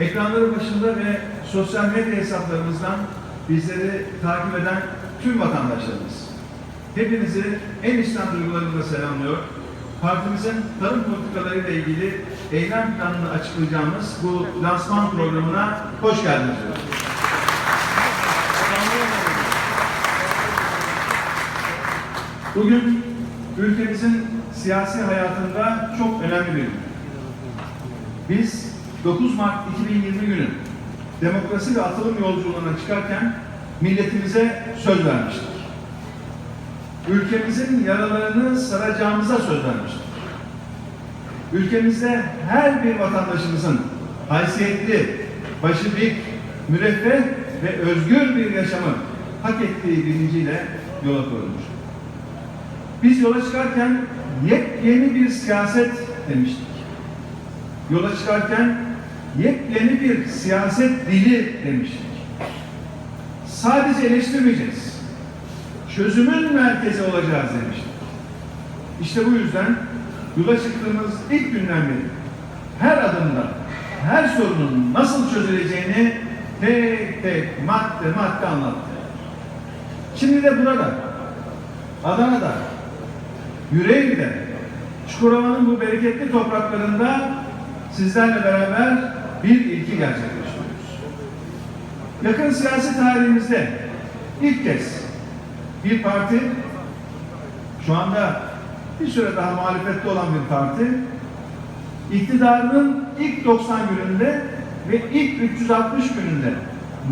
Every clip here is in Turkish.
ekranları başında ve sosyal medya hesaplarımızdan bizleri takip eden tüm vatandaşlarımız. Hepinizi en içten duygularımla selamlıyor. Partimizin tarım politikalarıyla ilgili eylem planını açıklayacağımız bu lansman programına hoş geldiniz. Bugün ülkemizin siyasi hayatında çok önemli bir gün. Biz 9 Mart 2020 günü demokrasi ve atılım yolculuğuna çıkarken milletimize söz vermiştik. Ülkemizin yaralarını saracağımıza söz vermiştik. Ülkemizde her bir vatandaşımızın haysiyetli, başı dik, müreffeh ve özgür bir yaşamı hak ettiği bilinciyle yola koyulmuştuk. Biz yola çıkarken yepyeni bir siyaset demiştik. Yola çıkarken yepyeni bir siyaset dili demiştik. Sadece eleştirmeyeceğiz. Çözümün merkezi olacağız demiştik. İşte bu yüzden yola çıktığımız ilk günden beri her adımda her sorunun nasıl çözüleceğini tek tek madde madde anlattık. Şimdi de burada Adana'da Yüreğir'de, Çukurova'nın bu bereketli topraklarında sizlerle beraber bir ilki gerçekleştiriyoruz. Yakın siyasi tarihimizde ilk kez bir parti, şu anda bir süre daha muhalefette olan bir parti, iktidarının ilk 90 gününde ve ilk 360 gününde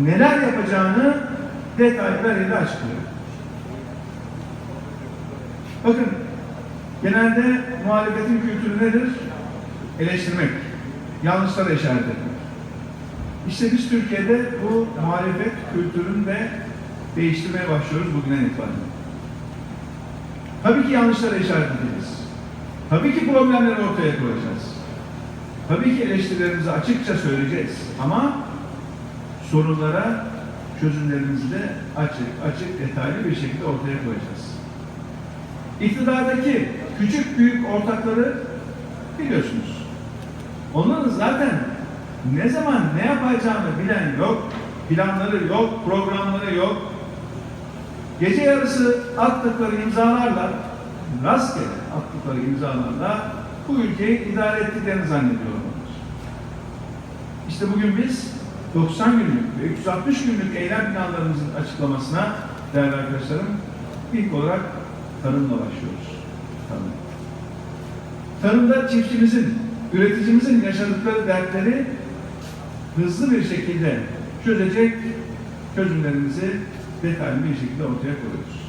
neler yapacağını detaylarıyla açıklıyor. Bakın, genelde muhalefetin kültürü nedir? Eleştirmek, yanlışlara işaret etmek. İşte biz Türkiye'de bu muhalefet kültürünü de değiştirmeye başlıyoruz bugünden itibaren. Tabii ki yanlışlara işaret edeceğiz. Tabii ki problemleri ortaya koyacağız. Tabii ki eleştirilerimizi açıkça söyleyeceğiz. Ama sorunlara çözümlerimizi de açık, açık, detaylı bir şekilde ortaya koyacağız. İktidardaki küçük büyük ortakları biliyorsunuz. Onların zaten ne zaman ne yapacağını bilen yok, planları yok, programları yok. Gece yarısı attıkları imzalarla, rastgele attıkları imzalarla bu ülkeyi idare ettiklerini zannediyorlar. İşte bugün biz 90 günlük ve 360 günlük eylem planlarımızın açıklamasına değerli arkadaşlarım ilk olarak tarımla başlıyoruz. Tarım. Tarımda çiftçimizin, üreticimizin yaşadıkları dertleri hızlı bir şekilde çözecek çözümlerimizi detaylı bir şekilde ortaya koyuyoruz.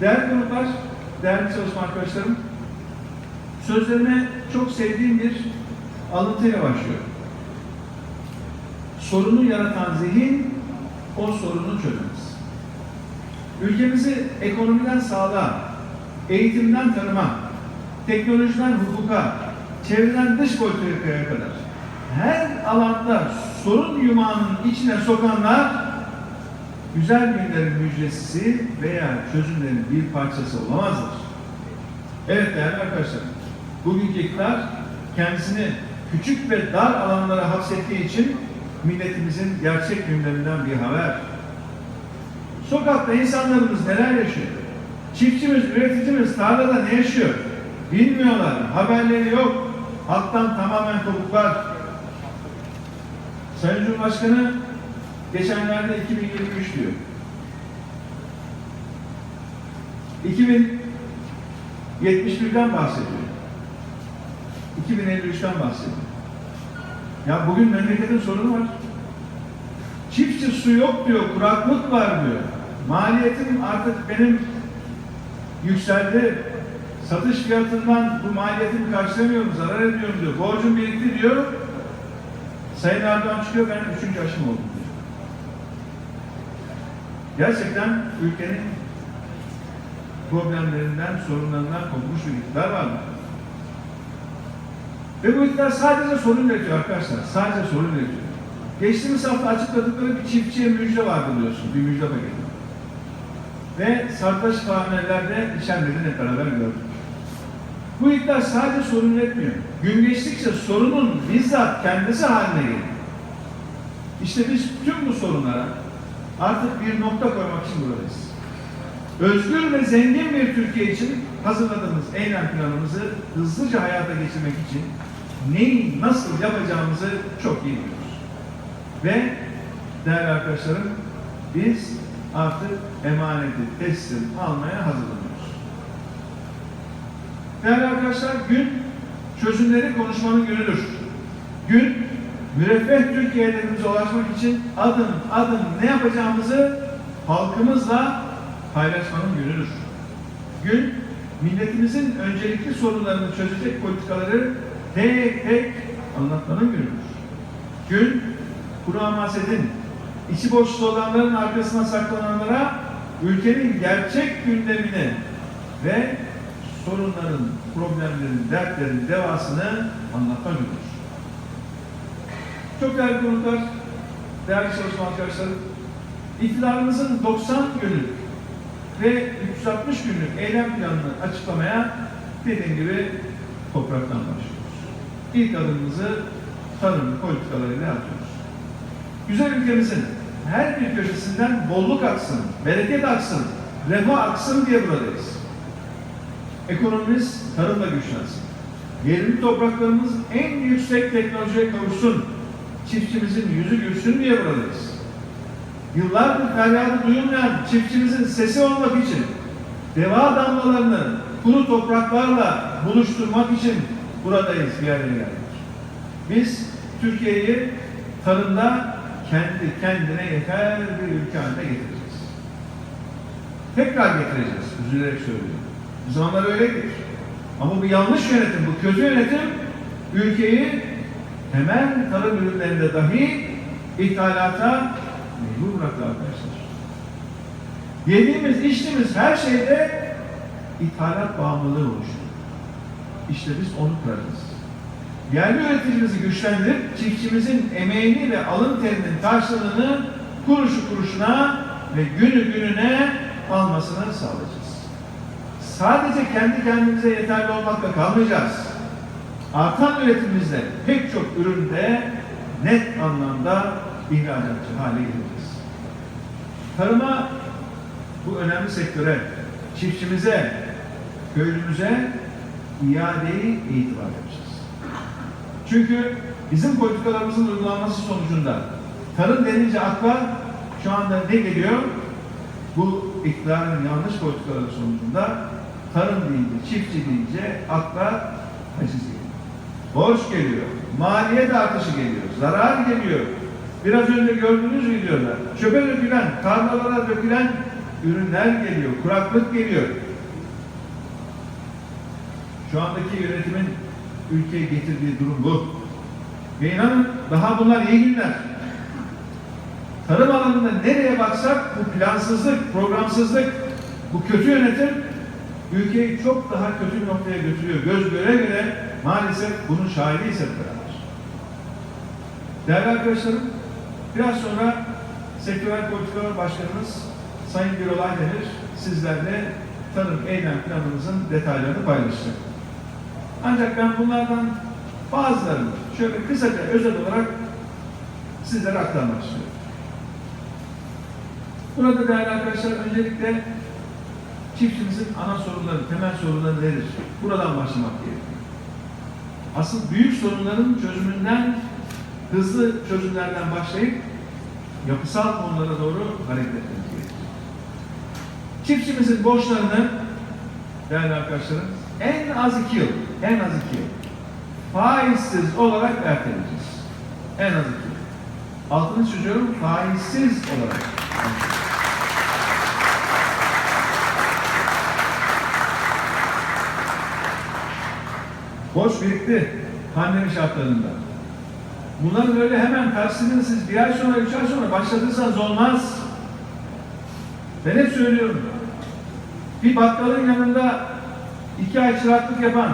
Değerli gruplar, değerli çalışma arkadaşlarım, sözlerime çok sevdiğim bir alıntıyla başlıyor. Sorunu yaratan zihin, o sorunu çözemez. Ülkemizi ekonomiden sağlığa, eğitimden tarıma, teknolojiden hukuka, çevreden dış politikaya kadar her alanda sorun yumağının içine sokanlar güzel günlerin müjdesi veya çözümlerin bir parçası olamazlar. Evet değerli arkadaşlar, bugünkü iktidar kendisini küçük ve dar alanlara hapsettiği için milletimizin gerçek gündeminden bir haber. Sokakta insanlarımız neler yaşıyor? Çiftçimiz, üreticimiz tarlada ne yaşıyor? Bilmiyorlar, haberleri yok. Halktan tamamen kopuklar. Sayın Cumhurbaşkanı geçenlerde 2023 diyor. 2071'den bahsediyor. 2053'ten bahsediyor. Ya bugün memleketin sorunu var. Çiftçi su yok diyor, kuraklık var diyor. Maliyetim artık benim yükseldi. Satış fiyatından bu maliyetimi karşılamıyorum, zarar ediyorum diyor. Borcum birikti diyor. Sayın Erdoğan çıkıyor, ben üçüncü aşım oldum diyor. Gerçekten ülkenin problemlerinden, sorunlarından kopmuş bir iktidar var mı? Ve bu iktidar sadece sorun üretiyor arkadaşlar. Sadece sorun üretiyor. Geçtiğimiz hafta açıkladıkları bir çiftçiye müjde vardı biliyorsun. Bir müjde paketi. Ve Sartaş Fahanelerde içenleri hep beraber gördük. Bu iktidar sadece sorun üretmiyor. Gün geçtikçe sorunun bizzat kendisi haline geliyor. İşte biz tüm bu sorunlara artık bir nokta koymak için buradayız. Özgür ve zengin bir Türkiye için hazırladığımız eylem planımızı hızlıca hayata geçirmek için neyi nasıl yapacağımızı çok iyi biliyoruz. Ve değerli arkadaşlarım biz artık emaneti teslim almaya hazırlanıyoruz. Değerli arkadaşlar gün çözümleri konuşmanın günüdür. Gün müreffeh Türkiye hedefimize ulaşmak için adım adım ne yapacağımızı halkımızla paylaşmanın günüdür. Gün milletimizin öncelikli sorunlarını çözecek politikaları tek tek anlatmanın günüdür. Gün kuru hamasetin, içi boş sloganların arkasına saklananlara ülkenin gerçek gündemini ve sorunların, problemlerin, dertlerin devasını anlatma günüdür. Çok değerli konuklar, değerli çalışma arkadaşlarım, iktidarımızın 90 günlük ve 360 günlük eylem planını açıklamaya dediğim gibi topraktan başlıyoruz. İlk adımımızı tarım politikalarıyla atıyoruz. Güzel ülkemizin her bir köşesinden bolluk aksın, bereket aksın, refah aksın diye buradayız. Ekonomimiz tarımla güçlensin. Verimli topraklarımız en yüksek teknolojiye kavuşsun. Çiftçimizin yüzü gülsün diye buradayız. Yıllardır feryadı duyulmayan çiftçimizin sesi olmak için deva damlalarını kuru topraklarla buluşturmak için buradayız bir araya geldik. Biz Türkiye'yi tarımda kendi kendine yeter bir ülke haline getireceğiz. Tekrar getireceğiz. Üzülerek söylüyorum. Bir zamanlar öyleydik. Ama bu yanlış yönetim, bu kötü yönetim ülkeyi temel tarım ürünlerinde dahi ithalata mecbur bıraktı arkadaşlar. Yediğimiz, içtiğimiz her şeyde ithalat bağımlılığı oluştu. İşte biz onu kıracağız. Yerli üreticimizi güçlendirip çiftçimizin emeğini ve alın terinin karşılığını kuruşu kuruşuna ve günü gününe almasını sağlayacağız. Sadece kendi kendimize yeterli olmakla kalmayacağız. Artan üretimimizde pek çok üründe net anlamda ihracatçı hale geleceğiz. Tarıma bu önemli sektöre, çiftçimize, köylümüze iadeyi itibar yapacağız. Çünkü bizim politikalarımızın uygulanması sonucunda tarım denince akla şu anda ne geliyor? Bu iktidarın yanlış politikaları sonucunda tarım deyince, çiftçi deyince akla haciz geliyor. Borç geliyor, maliyet artışı geliyor, zarar geliyor. Biraz önce gördüğünüz videoda çöpe dökülen, tarlalara dökülen ürünler geliyor, kuraklık geliyor. Şu andaki yönetimin ülkeye getirdiği durum bu. Ve inanın daha bunlar iyi günler. Tarım alanında nereye baksak bu plansızlık, programsızlık, bu kötü yönetim ülkeyi çok daha kötü noktaya götürüyor. Göz göre göre maalesef bunun şahidiyiz hep beraber. Değerli arkadaşlarım, biraz sonra Sektörel Politikalar Başkanımız Sayın Birol Aydemir sizlerle tarım eylem planımızın detaylarını paylaşacak. Ancak ben bunlardan bazılarını şöyle kısaca özet olarak sizlere aktarmak istiyorum. Burada değerli arkadaşlar öncelikle çiftçimizin ana sorunları, temel sorunları nedir? Buradan başlamak gerekiyor. Asıl büyük sorunların çözümünden, hızlı çözümlerden başlayıp yapısal konulara doğru hareket etmemiz gerekiyor. Çiftçimizin borçlarını değerli arkadaşlarım en az iki yıl, en az iki yıl faizsiz olarak erteleyeceğiz. En az iki yıl. Altını çiziyorum, faizsiz olarak. Borç birikti pandemi şartlarında. Bunların öyle hemen karşılığını siz bir ay sonra, üç ay sonra başladıysanız olmaz. Ben hep söylüyorum. Bir bakkalın yanında iki ay çıraklık yapan,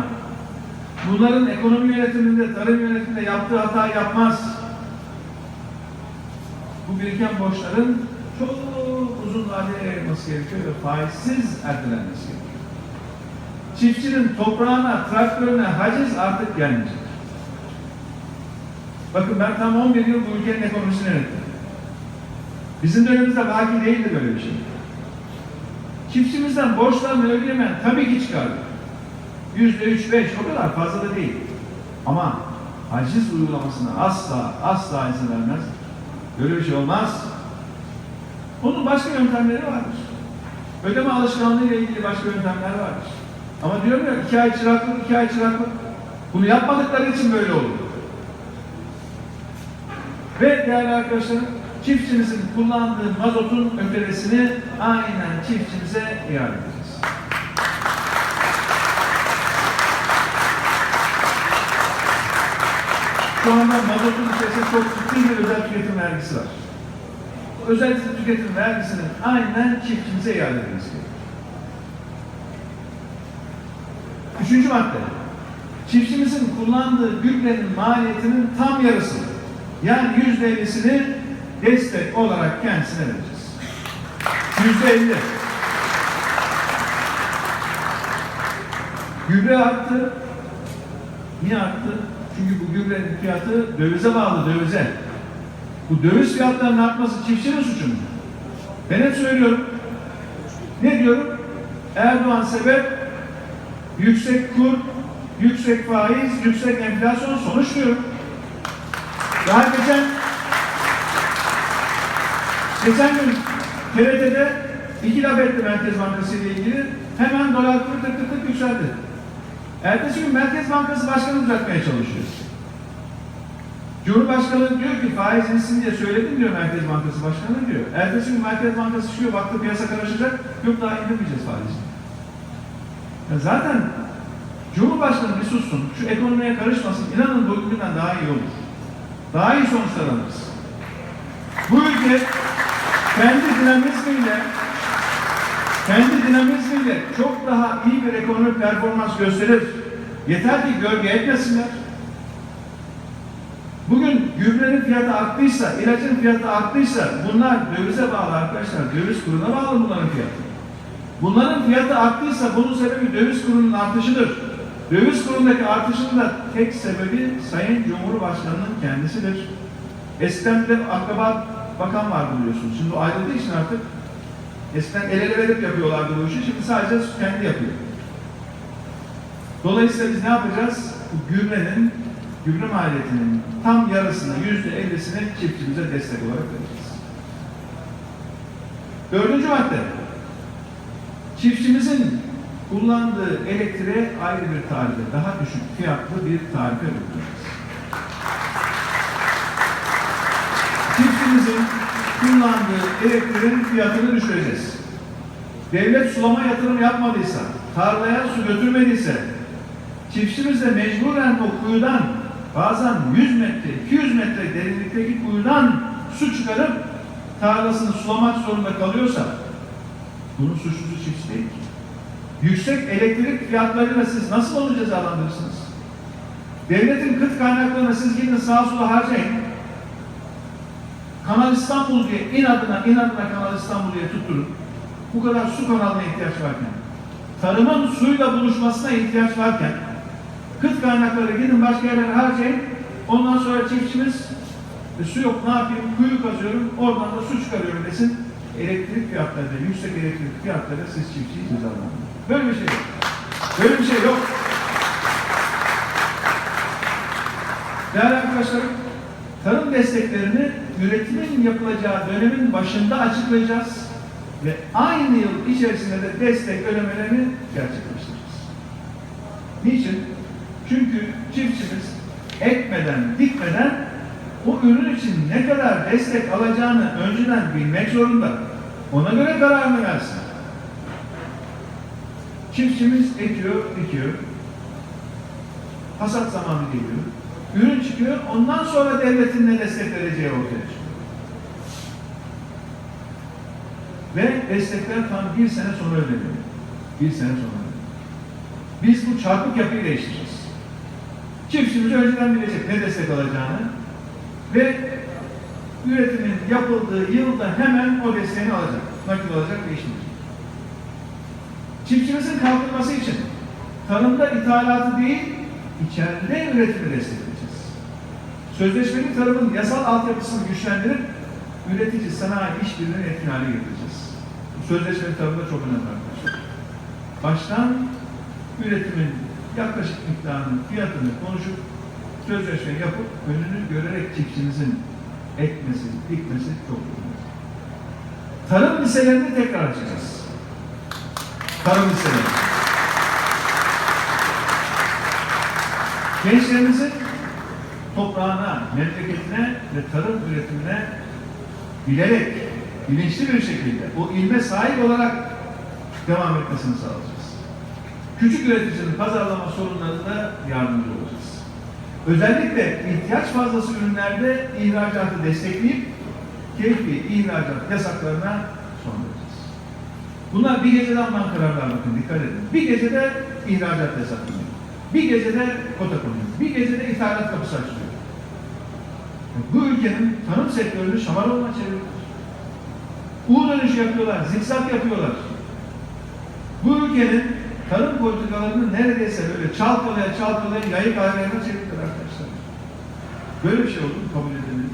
bunların ekonomi yönetiminde, tarım yönetiminde yaptığı hata yapmaz. Bu biriken borçların çok uzun vadeye yayılması gerekiyor ve faizsiz ertelenmesi gerekiyor. Çiftçinin toprağına, traktörüne haciz artık gelmeyecek. Bakın ben tam 11 yıl bu ülkenin ekonomisini yönettim. Bizim dönemimizde vaki değildi böyle bir şey. Çiftçimizden borçlarını ödeyemeyen tabii ki çıkardı. Yüzde üç, beş o kadar fazla da değil. Ama haciz uygulamasına asla, asla izin vermez. Böyle bir şey olmaz. Bunun başka yöntemleri vardır. Ödeme alışkanlığı ile ilgili başka yöntemler vardır. Ama diyorum ya iki ay çıraklık, iki ay çıraklık. Bunu yapmadıkları için böyle oldu. Ve değerli arkadaşlarım, çiftçimizin kullandığı mazotun ödemesini aynen çiftçimize iade edeceğiz. Şu anda mazotun içerisinde çok ciddi bir özel tüketim vergisi var. Bu özel tüketim vergisinin aynen çiftçimize iade edilmesi gerekiyor. Üçüncü madde. Çiftçimizin kullandığı gübrenin maliyetinin tam yarısı yani yüzde ellisini destek olarak kendisine vereceğiz. Yüzde elli. Gübre arttı. Niye arttı? Çünkü bu gübrenin fiyatı dövize bağlı dövize. Bu döviz fiyatlarının artması çiftçinin suçu mu? Ben hep söylüyorum. Ne diyorum? Erdoğan sebep yüksek kur, yüksek faiz, yüksek enflasyon sonuç. Daha geçen geçen gün TRT'de iki laf etti Merkez Bankası ile ilgili. Hemen dolar kuru tık tık tık yükseldi. Ertesi gün Merkez Bankası Başkanı düzeltmeye çalışıyor. Cumhurbaşkanı diyor ki faiz insin diye söyledim diyor Merkez Bankası Başkanı diyor. Ertesi gün Merkez Bankası çıkıyor baktı piyasa karışacak. Yok daha indirmeyeceğiz faizi. Zaten Cumhurbaşkanı bir sussun, şu ekonomiye karışmasın, inanın bugünden daha iyi olur. Daha iyi sonuçlar alırız. Bu ülke kendi dinamizmiyle kendi dinamizmiyle çok daha iyi bir ekonomik performans gösterir. Yeter ki gölge etmesinler. Bugün gübrenin fiyatı arttıysa, ilacın fiyatı arttıysa bunlar dövize bağlı arkadaşlar. Döviz kuruna bağlı bunların fiyatı. Bunların fiyatı arttıysa bunun sebebi döviz kurunun artışıdır. Döviz kurundaki artışın da tek sebebi Sayın Cumhurbaşkanı'nın kendisidir. Eskiden de akraba bakan vardı biliyorsunuz. Şimdi ayrıldığı için artık eskiden el ele verip yapıyorlardı bu işi. Şimdi sadece kendi yapıyor. Dolayısıyla biz ne yapacağız? Bu gübrenin, gübre maliyetinin tam yarısını, yüzde ellisini çiftçimize destek olarak vereceğiz. Dördüncü madde. Çiftçimizin kullandığı elektriğe ayrı bir tarife, daha düşük fiyatlı bir tarife uygulayacağız. Çiftçimizin kullandığı elektriğin fiyatını düşüreceğiz. Devlet sulama yatırım yapmadıysa, tarlaya su götürmediyse, çiftçimiz de mecburen o kuyudan bazen 100 metre, 200 metre derinlikteki kuyudan su çıkarıp tarlasını sulamak zorunda kalıyorsa bunun suçlusu çiftçi değil ki. Yüksek elektrik fiyatlarıyla siz nasıl onu cezalandırırsınız? Devletin kıt kaynaklarını siz gidin sağa sola harcayın. Kanal İstanbul diye inadına inadına Kanal İstanbul diye tutturun. Bu kadar su kanalına ihtiyaç varken, tarımın suyla buluşmasına ihtiyaç varken, kıt kaynakları gidin başka yerlere harcayın. Ondan sonra çiftçimiz e, su yok ne yapayım kuyu kazıyorum oradan da su çıkarıyorum desin. Elektrik fiyatları, yüksek elektrik fiyatları siz çiftçiyi cezalandırın. Böyle bir şey yok. Böyle bir şey yok. Değerli arkadaşlarım, tarım desteklerini üretimin yapılacağı dönemin başında açıklayacağız ve aynı yıl içerisinde de destek ödemelerini gerçekleştireceğiz. Niçin? Çünkü çiftçimiz ekmeden, dikmeden o ürün için ne kadar destek alacağını önceden bilmek zorunda. Ona göre kararını versin. Çiftçimiz ekiyor, dikiyor. Hasat zamanı geliyor. Ürün çıkıyor, ondan sonra devletin ne destek vereceği ortaya çıkıyor. Ve destekler tam bir sene sonra ödeniyor. Bir sene sonra. Biz bu çarpık yapıyı değiştireceğiz. Çiftçimiz önceden bilecek ne destek alacağını ve üretimin yapıldığı yılda hemen o desteğini alacak. Nakit alacak ve işleyecek. Çiftçimizin kalkınması için tarımda ithalatı değil, içeride üretimi destekleyeceğiz. Sözleşmeli tarımın yasal altyapısını güçlendirip üretici sanayi işbirliğini etkin hale getireceğiz. Sözleşmeli tarımda çok önemli arkadaşlar. Baştan üretimin yaklaşık miktarının fiyatını konuşup sözleşme yapıp önünü görerek çiftçimizin ekmesi, dikmesi çok önemli. Tarım liselerini tekrar açacağız. Tarım liseleri. Gençlerimizin toprağına, memleketine ve tarım üretimine bilerek, bilinçli bir şekilde o ilme sahip olarak devam etmesini sağlayacağız. Küçük üreticinin pazarlama sorunlarında yardımcı olacağız. Özellikle ihtiyaç fazlası ürünlerde ihracatı destekleyip keyfi ihracat yasaklarına son vereceğiz. Bunlar bir geceden alınan kararlar bakın dikkat edin. Bir gecede ihracat yasaklanıyor. Bir gecede kota konuyor. Bir gecede ithalat kapısı açılıyor. Bu ülkenin tarım sektörünü şamarolma çeviriyorlar. U dönüş yapıyorlar, zikzak yapıyorlar. Bu ülkenin tarım politikalarını neredeyse böyle çalkalaya çalkalaya yayık ayarlarına çevirdiler. Böyle bir şey oldu mu kabul edilir.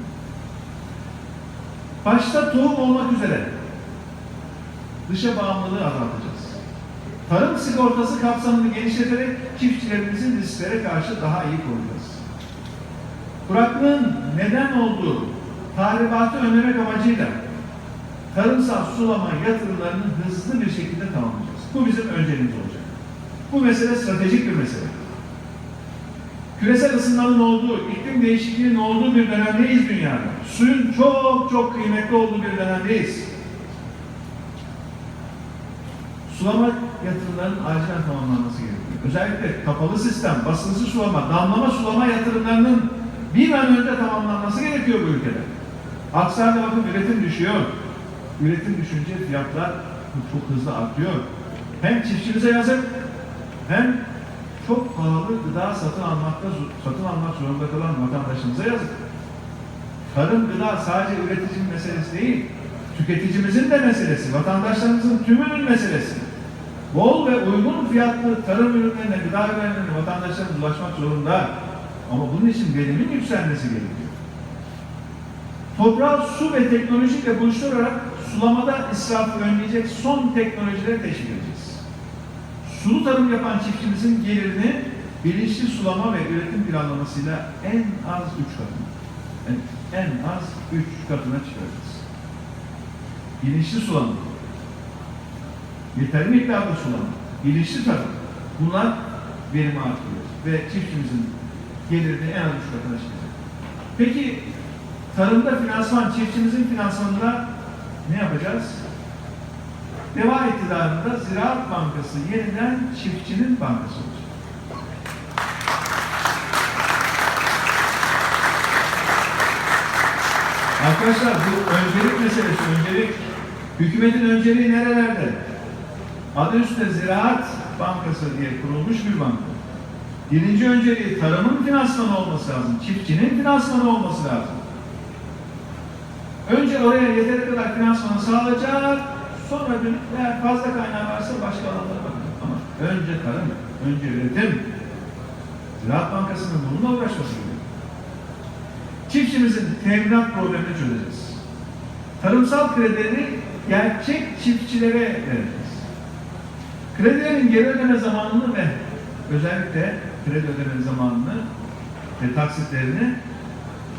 Başta tohum olmak üzere dışa bağımlılığı azaltacağız. Tarım sigortası kapsamını genişleterek çiftçilerimizin risklere karşı daha iyi koruyacağız. Kuraklığın neden olduğu tahribatı önlemek amacıyla tarımsal sulama yatırımlarını hızlı bir şekilde tamamlayacağız. Bu bizim önceliğimiz olacak. Bu mesele stratejik bir mesele. Küresel ısınmanın olduğu, iklim değişikliğinin olduğu bir dönemdeyiz dünyada. Suyun çok çok kıymetli olduğu bir dönemdeyiz. Sulama yatırımlarının acilen tamamlanması gerekiyor. Özellikle kapalı sistem, basınsız sulama, damlama sulama yatırımlarının bir an önce tamamlanması gerekiyor bu ülkede. Aksi halde bakın üretim düşüyor. Üretim düşünce fiyatlar çok hızlı artıyor. Hem çiftçimize yazık, hem çok pahalı gıda satın almakta satın almak zorunda kalan vatandaşımıza yazık. Tarım gıda sadece üreticinin meselesi değil, tüketicimizin de meselesi, vatandaşlarımızın tümünün meselesi. Bol ve uygun fiyatlı tarım ürünlerine, gıda ürünlerine vatandaşlarımız ulaşmak zorunda. Ama bunun için verimin yükselmesi gerekiyor. Toprağı su ve teknolojiyle buluşturarak sulamada israfı önleyecek son teknolojileri teşvik. Sulu tarım yapan çiftçimizin gelirini bilinçli sulama ve üretim planlamasıyla en az üç katına, en, en az üç katına çıkaracağız. Bilinçli sulama, yeterli miktarda sulama, bilinçli tarım, bunlar verimi artırıyor ve çiftçimizin gelirini en az üç katına çıkacak. Peki tarımda finansman, çiftçimizin finansmanında ne yapacağız? Deva iktidarında Ziraat Bankası yeniden çiftçinin bankası olacak. Arkadaşlar bu öncelik meselesi, öncelik. Hükümetin önceliği nerelerde? Adı üstünde Ziraat Bankası diye kurulmuş bir banka. Birinci önceliği tarımın finansmanı olması lazım, çiftçinin finansmanı olması lazım. Önce oraya yeteri kadar finansmanı sağlayacak, sonra dönüp eğer fazla kaynağı varsa başka alanlara bakacak. Ama önce tarım, önce üretim. Ziraat Bankası'nın bununla uğraşması gerekiyor. Çiftçimizin teminat problemini çözeceğiz. Tarımsal kredileri gerçek çiftçilere vereceğiz. Kredilerin geri ödeme zamanını ve özellikle kredi ödeme zamanını ve taksitlerini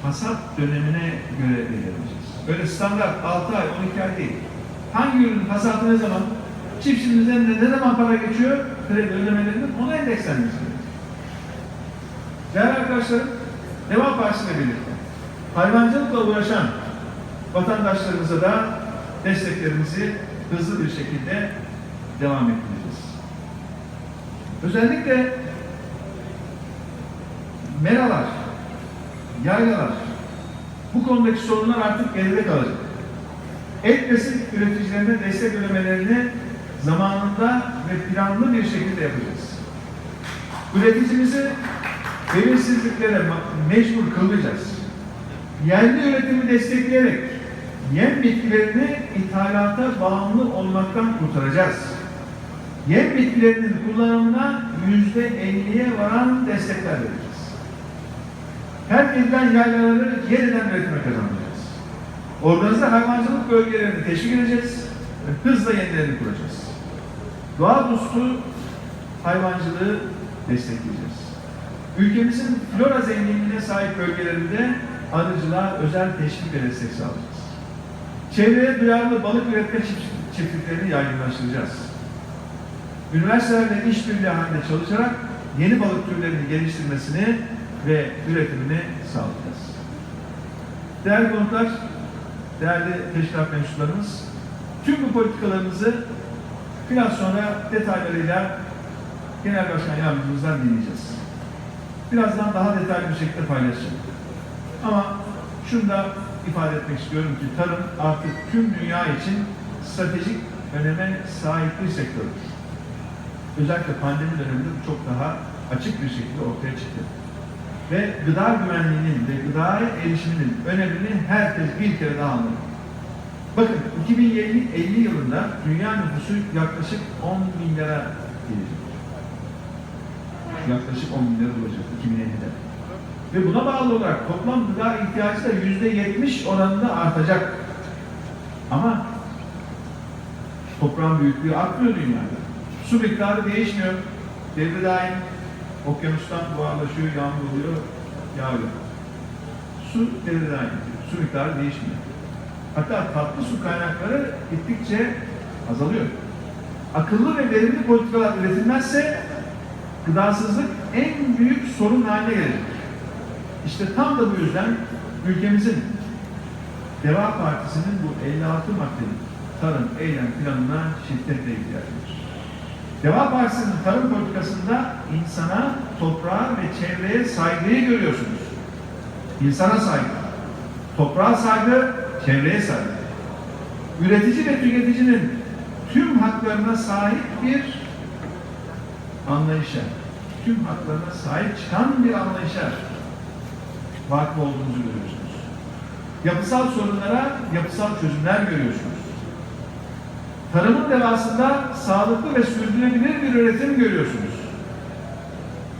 hasat dönemine göre belirleyeceğiz. Böyle standart 6 ay, 12 ay değil. Hangi ürünün hasatı ne zaman, çiftçimizden ne, ne zaman para geçiyor, kredi ödemelerinin ona endekslenmesi. Değerli arkadaşlarım, Deva Partisi'yle birlikte hayvancılıkla uğraşan vatandaşlarımıza da desteklerimizi hızlı bir şekilde devam ettireceğiz. Özellikle meralar, yaylalar, bu konudaki sorunlar artık geride kalacak. Et besin üreticilerine destek ödemelerini zamanında ve planlı bir şekilde yapacağız. Üreticimizi belirsizliklere mecbur kılmayacağız. Yerli üretimi destekleyerek yem bitkilerini ithalata bağımlı olmaktan kurtaracağız. Yem bitkilerinin kullanımına yüzde elliye varan destekler vereceğiz. Terk edilen yaylaları yeniden üretime kazandıracağız. Organize hayvancılık bölgelerini teşvik edeceğiz ve hızla yenilerini kuracağız. Doğa dostu hayvancılığı destekleyeceğiz. Ülkemizin flora zenginliğine sahip bölgelerinde arıcılığa özel teşvik ve destek sağlayacağız. Çevreye duyarlı balık üretme çift- çiftliklerini yaygınlaştıracağız. Üniversitelerle işbirliği halinde çalışarak yeni balık türlerinin geliştirmesini ve üretimini sağlayacağız. Değerli konuklar, değerli teşkilat mensuplarımız, tüm bu politikalarımızı biraz sonra detaylarıyla Genel Başkan Yardımcımızdan dinleyeceğiz. Birazdan daha detaylı bir şekilde paylaşacağım. Ama şunu da ifade etmek istiyorum ki tarım artık tüm dünya için stratejik öneme sahip bir sektördür. Özellikle pandemi döneminde bu çok daha açık bir şekilde ortaya çıktı. Ve gıda güvenliğinin ve gıdaya erişiminin önemini herkes bir kere daha anladı. Bakın 2050 yılında dünya nüfusu yaklaşık 10 milyara gelecek. Yaklaşık 10 milyar olacak 2050'de. Ve buna bağlı olarak toplam gıda ihtiyacı da %70 oranında artacak. Ama toprağın büyüklüğü artmıyor dünyada. Su miktarı değişmiyor. Devre daim okyanustan buharlaşıyor, yağmur oluyor, yağıyor. Su devre daim. Su miktarı değişmiyor. Hatta tatlı su kaynakları gittikçe azalıyor. Akıllı ve verimli politikalar üretilmezse gıdasızlık en büyük sorun haline gelecek. İşte tam da bu yüzden ülkemizin Deva Partisi'nin bu 56 maddelik tarım eylem planına şiddetle ihtiyacı var. Deva Partisi'nin tarım politikasında insana, toprağa ve çevreye saygıyı görüyorsunuz. İnsana saygı, toprağa saygı, çevreye saygı. Üretici ve tüketicinin tüm haklarına sahip bir anlayışa, tüm haklarına sahip çıkan bir anlayışa vakıf olduğunuzu görüyorsunuz. Yapısal sorunlara yapısal çözümler görüyorsunuz. Tarımın devasında sağlıklı ve sürdürülebilir bir üretim görüyorsunuz.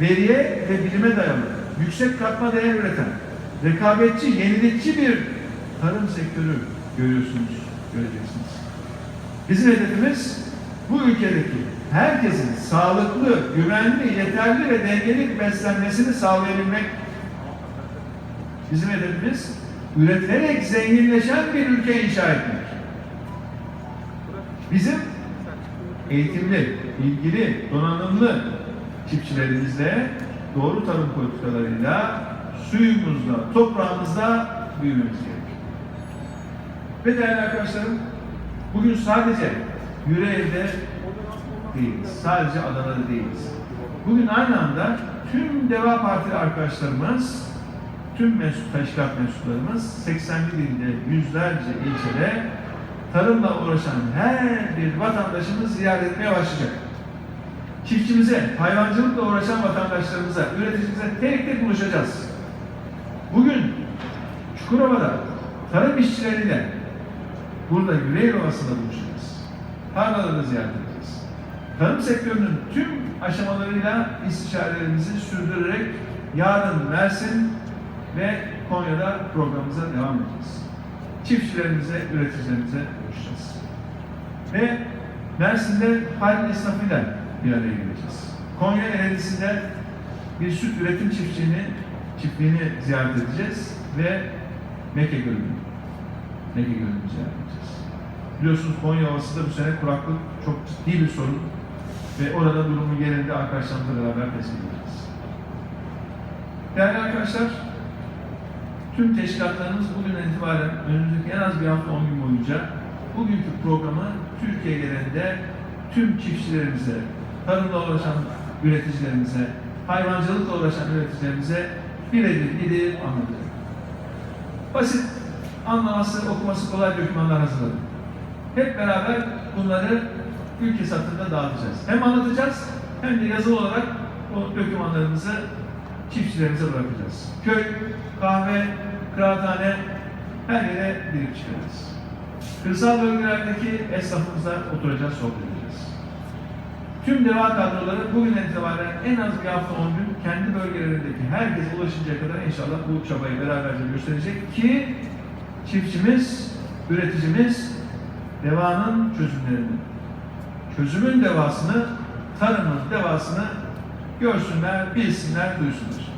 Veriye ve bilime dayalı, yüksek katma değer üreten, rekabetçi, yenilikçi bir tarım sektörü görüyorsunuz, göreceksiniz. Bizim hedefimiz bu ülkedeki herkesin sağlıklı, güvenli, yeterli ve dengeli beslenmesini sağlayabilmek. Bizim hedefimiz üretilerek zenginleşen bir ülke inşa etmek. Bizim eğitimli, bilgili, donanımlı çiftçilerimizle doğru tarım politikalarıyla suyumuzla, toprağımızla büyümemiz gerekiyor. Ve değerli arkadaşlarım, bugün sadece Yüreğir'de değiliz. Sadece Adana'da değiliz. Bugün aynı anda tüm Deva Partili arkadaşlarımız, tüm mensup, teşkilat mensuplarımız 81 ilde, yüzlerce ilçede tarımla uğraşan her bir vatandaşımız ziyaret etmeye başlayacak. Çiftçimize, hayvancılıkla uğraşan vatandaşlarımıza, üreticimize tek tek buluşacağız. Bugün Çukurova'da tarım işçileriyle burada Yüreğir Ovası'nda buluşacağız. Tarlaları ziyaret edeceğiz. Tarım sektörünün tüm aşamalarıyla istişarelerimizi sürdürerek yarın Mersin ve Konya'da programımıza devam edeceğiz. Çiftçilerimize, üreticilerimize buluşacağız. Ve Mersin'de hal esnafıyla bir araya geleceğiz. Konya Ereğlisi'nde bir süt üretim çiftçiliğini, çiftliğini ziyaret edeceğiz ve Mekke Gölü'nü, Mekke Gölü'nü ziyaret edeceğiz. Biliyorsunuz Konya Ovası da bu sene kuraklık çok ciddi bir sorun ve orada durumu yerinde arkadaşlarımızla beraber tespit edeceğiz. Değerli arkadaşlar, tüm teşkilatlarımız bugün itibaren önümüzdeki en az bir hafta 10 gün boyunca bugünkü programı Türkiye genelinde tüm çiftçilerimize, tarımla uğraşan üreticilerimize, hayvancılıkla uğraşan üreticilerimize birebir gidip anlatacak. Basit, anlaması, okuması kolay dokümanlar hazırladım. Hep beraber bunları ülke satında dağıtacağız. Hem anlatacağız hem de yazılı olarak o dokümanlarımızı çiftçilerimize bırakacağız. Köy, kahve, kıraathane her yere girip çıkacağız. Kırsal bölgelerdeki esnafımızla oturacağız, sohbet edeceğiz. tüm deva kadroları bugün itibaren en az bir hafta 10 gün kendi bölgelerindeki herkese ulaşıncaya kadar inşallah bu çabayı beraberce gösterecek ki çiftçimiz, üreticimiz devanın çözümlerini, çözümün devasını, tarımın devasını görsünler, bilsinler, duysunlar.